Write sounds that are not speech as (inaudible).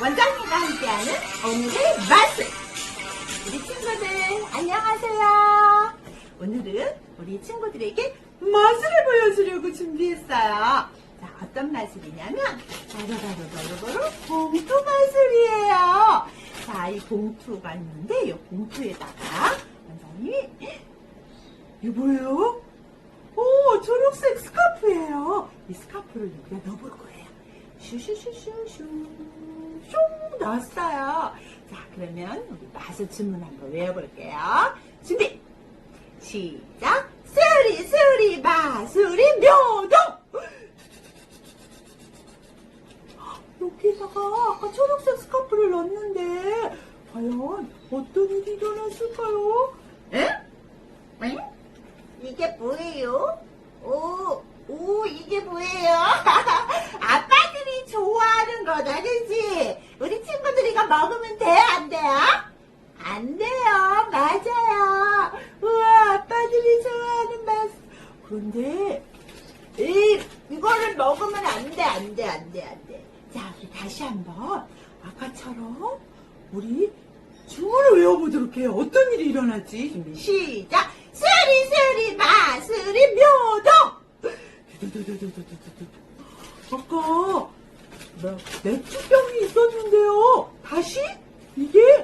원장님과 함께하는 오늘의 맛을 우리 친구들 안녕하세요 오늘은 우리 친구들에게 마술을 보여주려고 준비했어요 자 어떤 마술이냐면 바로 바로 바로 바로 봉투 마술이에요 자 이 봉투가 있는데 이 봉투에다가 원장님이 이게 뭐예요? 오, 초록색 스카프예요. 이 스카프를 여기다 넣어볼 거예요. 슈슈슈슈슈. 슝 넣었어요. 자, 그러면 우리 마술 주문 한번 외워볼게요. 준비! 시작! 수리, 수리, 마술이 묘동! 여기다가 아까 초록색 스카프를 넣었는데, 과연 어떤 일이 일어났을까요? 에? 응? 이게 뭐예요? 오, 오, 이게 뭐예요? (laughs) 그지? 우리 친구들이 이거 먹으면 돼, 안 돼요? 안 돼요, 맞아요. 우와, 아빠들이 좋아하는 맛. 그런데, 이, 이거를 먹으면 안 돼, 안 돼, 안 돼, 안 돼. 자, 우리 다시 한번, 아까처럼, 우리 주문을 외워보도록 해요. 어떤 일이 일어날지. 준비, 시작! 수리, 수리, 마수리, 묘동! 뭐, 맥주병이 있었는데요. 다시, 이게